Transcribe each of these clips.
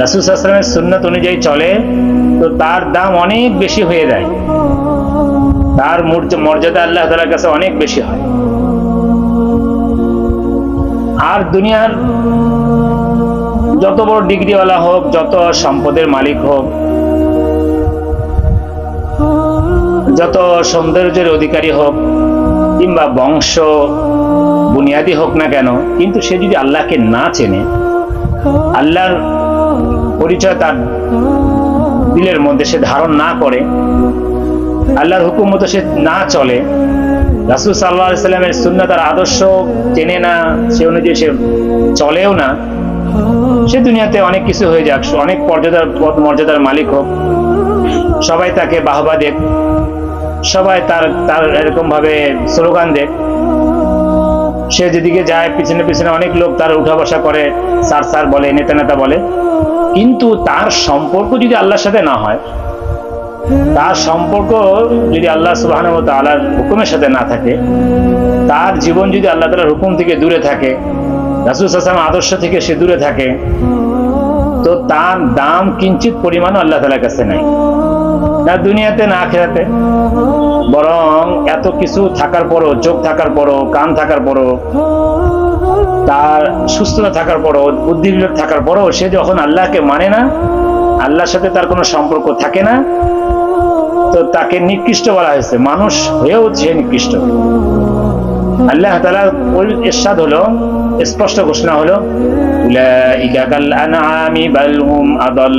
রাসুল আসলামের সুন্নত অনুযায়ী চলে, তো তার দাম অনেক বেশি হয়ে যায়। তার মর্যাদা আল্লাহ তালার কাছে অনেক বেশি হয়। আর দুনিয়ার যত বড় ডিগ্রিওয়ালা হোক, যত সম্পদের মালিক হোক, যত সৌন্দর্যের অধিকারী হোক, কিংবা বংশ, বুনিয়াদি হোক না কেন, কিন্তু সে যদি আল্লাহকে না চেনে আল্লাহর পরিচয় তার দিলের মধ্যে সে ধারণ না করে, আল্লাহর হুকুম মতো সে না চলে। রাসুল সাল্লাহ সাল্লামের শূন্য তার আদর্শ চেনে না, সে অনুযায়ী সে চলেও না। সে দুনিয়াতে অনেক কিছু হয়ে যাক, অনেক পর্যাদার পদ মর্যাদার মালিক হোক। সবাই তাকে বাহবা দেখ সবাই তার তার এরকম ভাবে স্লোগান দেখ সে যেদিকে যায়, পিছনে পিছনে অনেক লোক তার উঠা বসা করে। স্যার স্যার বলে, নেতা নেতা বলে। কিন্তু তার সম্পর্ক যদি আল্লাহর সাথে না হয়, তার সম্পর্ক যদি আল্লাহ সুবাহ আল্লাহর হুকুমের সাথে না থাকে, তার জীবন যদি আল্লাহ তালার হুকুম থেকে দূরে থাকে, রাসুল হাসান আদর্শ থেকে সে দূরে থাকে, তো তার দাম কিঞ্চিত পরিমাণও আল্লাহ তালার কাছে নাই। না দুনিয়াতে, না খেরাতে বরং এত কিছু থাকার পরও চোখ থাকার পরও, কান থাকার পরও, তার সুস্থতা থাকার পরও বুদ্ধি থাকার পরও, সে যখন আল্লাহকে মানে না, আল্লাহর সাথে তার কোনো সম্পর্ক থাকে না, তো তাকে নিকৃষ্ট বলা হয়েছে। মানুষ হয়েও সে নিকৃষ্ট। আল্লাহ তালার এরশাদ হলো, স্পষ্ট ঘোষণা হলো, উলাইকা কাল আনআমি বাল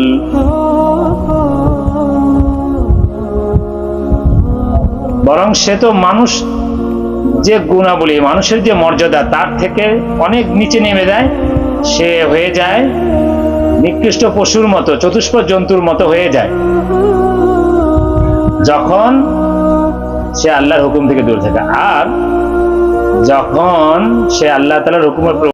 বরং সে তো মানুষ যে গুণাবলী, মানুষের যে মর্যাদা, তার থেকে অনেক নিচে নেমে যায়। সে হয়ে যায় নিকৃষ্ট পশুর মতো, চতুষ্প জন্তুর মতো হয়ে যায়। যখন সে আল্লাহর হুকুম থেকে দূরে থাকে, আর যখন সে আল্লাহ তালার হুকুমের